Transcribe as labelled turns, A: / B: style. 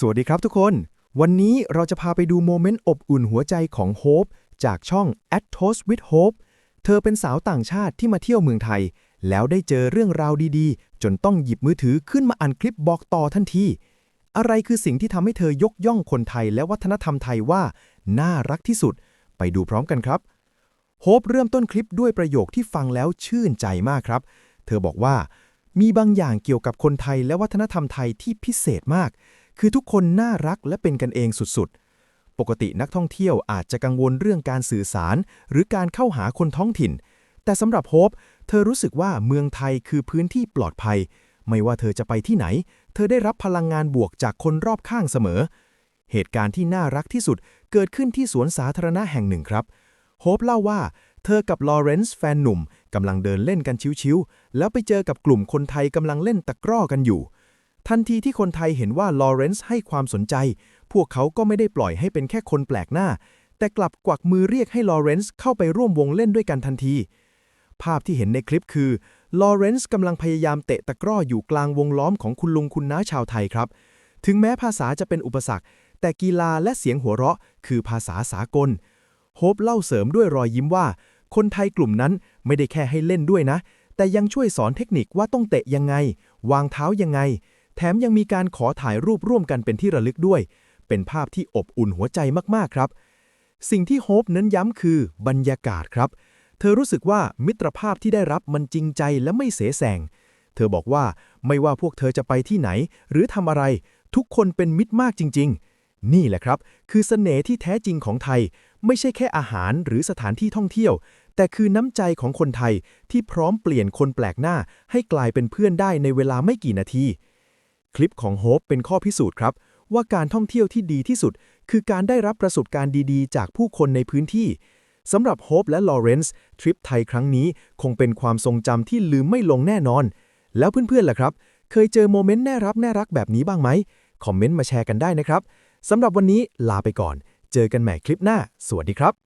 A: สวัสดีครับทุกคน วันนี้เราจะพาไปดูโมเมนต์อบอุ่นหัวใจของโฮปจากช่อง At Toast with Hope เธอเป็นสาวต่างชาติที่มาเที่ยวเมืองไทย แล้วได้เจอเรื่องราวดีๆ จนต้องหยิบมือถือขึ้นมาอันคลิปบอกต่อทันที อะไรคือสิ่งที่ทำให้เธอยกย่องคนไทยและวัฒนธรรมไทยว่า น่ารักที่สุด ไปดูพร้อมกันครับโฮปเริ่มต้นคลิปด้วยประโยคที่ฟังแล้วชื่นใจมากครับ เธอบอกว่า มีบางอย่างเกี่ยวกับคนไทยและวัฒนธรรมไทยที่พิเศษมาก คือทุกคนน่ารักและเป็นกันเองสุดๆ ปกตินักท่องเที่ยวอาจจะกังวลเรื่องการสื่อสาร หรือการเข้าหาคนท้องถิ่น แต่สำหรับโฮปเธอรู้สึกว่าเมืองไทยคือพื้นที่ปลอดภัย ไม่ว่าเธอจะไปที่ไหน เธอได้รับพลังงานบวกจากคนรอบข้างเสมอ เหตุการณ์ที่น่ารักที่สุดเกิดขึ้นที่สวนสาธารณะแห่งหนึ่งครับโฮปเล่าว่าเธอกับลอเรนซ์แฟนหนุ่มกำลังเดินเล่นกันชิวๆแล้วไปเจอกับกลุ่มคนไทยกำลังเล่นตะกร้อกันอยู่ ทันทีที่คนไทยเห็นว่าลอเรนซ์ให้ความสนใจ พวกเขาก็ไม่ได้ปล่อยให้เป็นแค่คนแปลกหน้า แต่กลับกวักมือเรียกให้ลอเรนซ์เข้าไปร่วมวงเล่นด้วยกันทันที ภาพที่เห็นในคลิปคือลอเรนซ์กำลังพยายามเตะตะกร้ออยู่กลางวงล้อมของคุณลุงคุณน้าชาวไทยครับ ถึงแม้ภาษาจะเป็นอุปสรรค แต่กีฬาและเสียงหัวเราะ คือภาษาสากล โฮปเล่าเสริมด้วยรอยยิ้มว่า คนไทยกลุ่มนั้นไม่ได้แค่ให้เล่นด้วยนะ แต่ยังช่วยสอนเทคนิคว่าต้องเตะยังไง วางเท้ายังไง แถมยังมีการขอถ่ายรูปร่วมกันเป็นที่ระลึกด้วย เป็นภาพที่อบอุ่นหัวใจมากๆครับ สิ่งที่โฮปเน้นย้ำคือบรรยากาศครับ เธอรู้สึกว่ามิตรภาพที่ได้รับมันจริงใจและไม่เสแสร้งเธอบอกว่าไม่ว่าพวกเธอจะไปที่ไหน หรือทำอะไร ทุกคนเป็นมิตรมากจริง ๆ นี่แหละครับ คือเสน่ห์ที่แท้จริงของไทย ไม่ใช่แค่อาหารหรือสถานที่ท่องเที่ยว แต่คือน้ำใจของคนไทยที่พร้อมเปลี่ยนคนแปลกหน้า ให้กลายเป็นเพื่อนได้ในเวลาไม่กี่นาที คลิปของโฮปเป็นข้อพิสูจน์ครับ ว่าการท่องเที่ยวที่ดีที่สุด คือการได้รับประสบการณ์ดีๆ จากผู้คนในพื้นที่สำหรับโฮปและลอเรนซ์ทริปไทยครั้งนี้คงเป็นความทรงจำที่ลืมไม่ลงแน่นอน แล้วเพื่อนๆล่ะครับ เคยเจอโมเมนต์น่ารักน่ารักแบบนี้บ้างไหมคอมเมนต์มาแชร์กันได้นะครับสำหรับวันนี้ลาไปก่อน เจอกันใหม่คลิปหน้า สวัสดีครับ